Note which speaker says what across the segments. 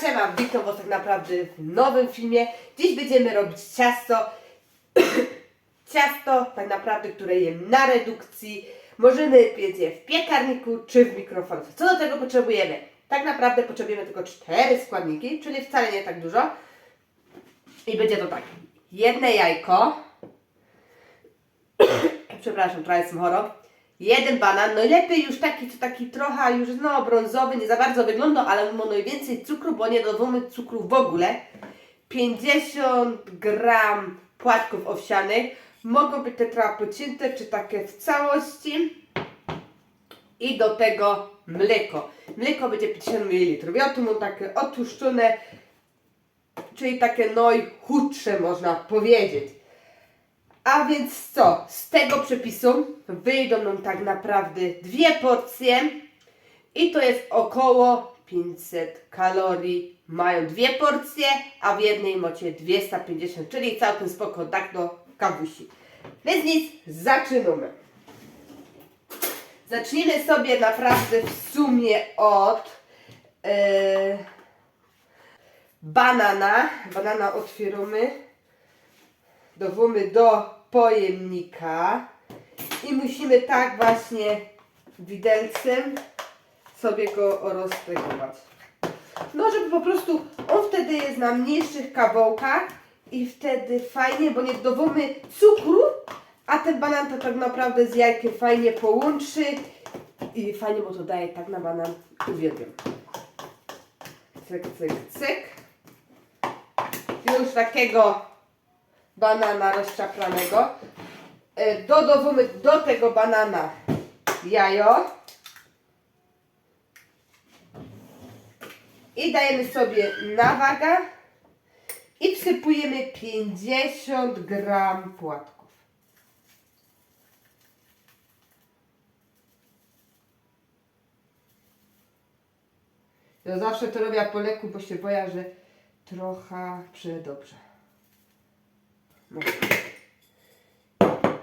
Speaker 1: Siema, siema, witam was tak naprawdę w nowym filmie. Dziś będziemy robić ciasto. ciasto tak naprawdę, które jem na redukcji. Możemy piec je w piekarniku czy w mikrofalówce. Co do tego potrzebujemy? Tak naprawdę potrzebujemy tylko cztery składniki, czyli wcale nie tak dużo. I będzie to tak. Jedne jajko. Przepraszam, trochę jestem chorą. Jeden banan, najlepiej już taki, co taki trochę już no brązowy, nie za bardzo wygląda, ale ma najwięcej cukru, bo nie dodamy cukru w ogóle. 50 gram płatków owsianych. Mogą być te trochę pocięte, czy takie w całości. I do tego mleko. Mleko będzie 50 ml. Ja tu mam takie otłuszczone, czyli takie najchudsze można powiedzieć. A więc co? Z tego przepisu wyjdą nam tak naprawdę dwie porcje i to jest około 500 kalorii. Mają dwie porcje, a w jednej macie 250, czyli całkiem spoko, tak do kawusi. Więc nic, zaczynamy. Zacznijmy sobie naprawdę w sumie od yy, banana. Banana otwieramy dowómy do pojemnika i musimy tak właśnie widelcem sobie go roztegować. No, żeby po prostu on wtedy jest na mniejszych kawałkach i wtedy fajnie, bo nie dowómy cukru, a ten banan to tak naprawdę z jajkiem fajnie połączy i fajnie mu to daje tak na banan. Uwielbiam. Cyk, cyk, cyk. Już takiego banana rozczaplanego. E, Dodawamy do tego banana jajo. I dajemy sobie na wagę. I wsypujemy 50 gram płatków. Ja zawsze to robię po leku, bo się boję, że trochę przedobrze. No.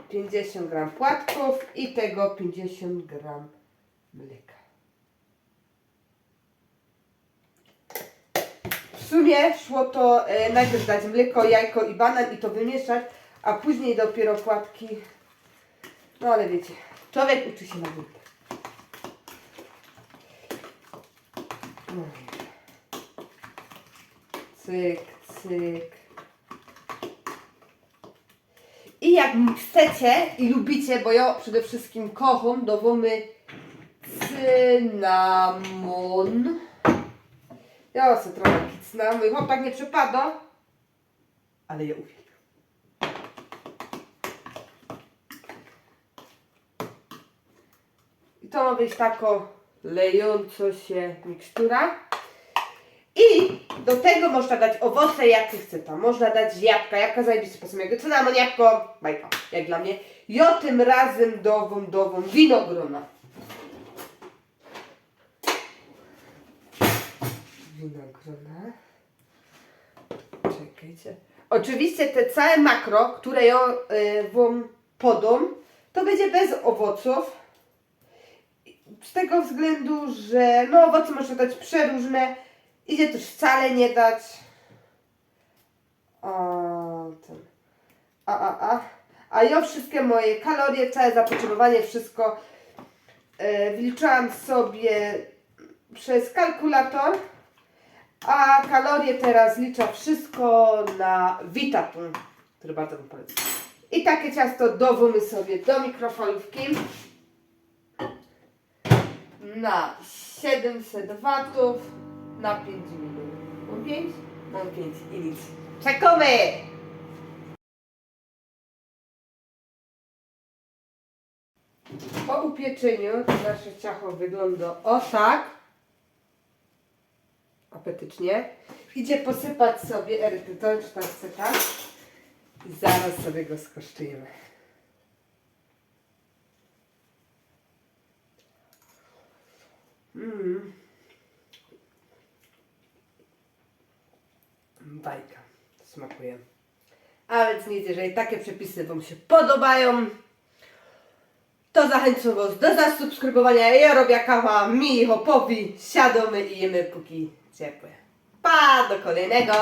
Speaker 1: 50 gram płatków i tego 50 gram mleka. W sumie szło to e, najpierw dać mleko, jajko i banan i to wymieszać, a później dopiero płatki. No ale wiecie, człowiek uczy się na błędach. No. Cyk, cyk. I jak chcecie i lubicie, bo ja przede wszystkim kocham, dowómy cynamon. Ja sobie trochę kicnę. Mój chłopak nie przepada, ale ja uwielbiam. I to ma być tako lejąco się mikstura. I do tego można dać owoce, jakie chce tam. Można dać jabłka, jabłka zajebiste posmakują. Cynamon, jabłko, bajka, jak dla mnie. Ja tym razem dową, dową winogrona. Winogrona. Czekajcie. Oczywiście te całe makro, które ja y, wam podam, to będzie bez owoców. Z tego względu, że no owoce można dać przeróżne. Idzie też wcale nie dać. O, ten. A, a, a. A ja wszystkie moje kalorie, całe zapotrzebowanie, wszystko e, wliczałam sobie przez kalkulator. A kalorie teraz liczę wszystko na Vitapun, który bardzo Wam polecam. I takie ciasto dowómy sobie do mikrofalówki na 700 watów na 5 minut. Mam 5? Mam 5 i nic. Czekamy! Po upieczeniu nasze ciacho wygląda o tak. Apetycznie. Idzie posypać sobie erytrytol, czy tam tak. I zaraz sobie go skosztujemy. Mmm. Bajka. Smakuje. A więc nic, jeżeli takie przepisy Wam się podobają, to zachęcam Was do zasubskrybowania. Ja robię kawa, mi hopowi, siadamy i jemy póki ciepłe. Pa, do kolejnego.